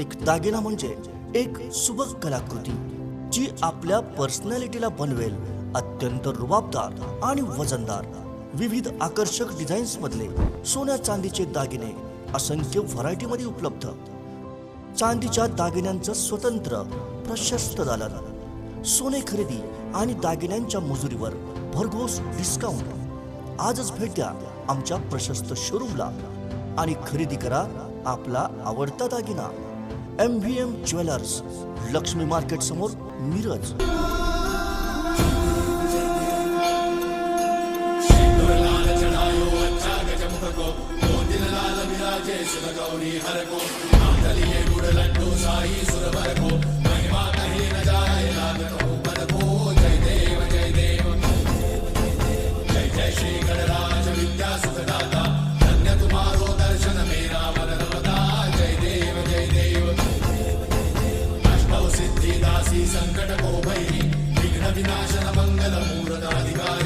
एक दागिना म्हणजे एक सुबक कलाकृती जी आपल्या पर्सनॅलिटीला बनवेल अत्यंत रुबाबदार आणि वजनदार. विविध आकर्षक डिझाईन्स मधले सोन्या चांदीचे दागिने असंख्य व्हरायटी मध्ये उपलब्ध. चांदीच्या दागिन्यांचं स्वतंत्र प्रशस्त दालन. सोने खरेदी आणि दागिन्यांच्या मजुरीवर भरघोस डिस्काउंट आजच भेट द्या आमच्या प्रशस्त शोरूमला आणि खरेदी करा आपला आवडता दागिना. M V M jewellers Lakshmi market समोर मिरज. सिद्धिदासी विनाशी सङ्कटको भैरि विघ्न विनाशन मङ्गलमूरताधिकारी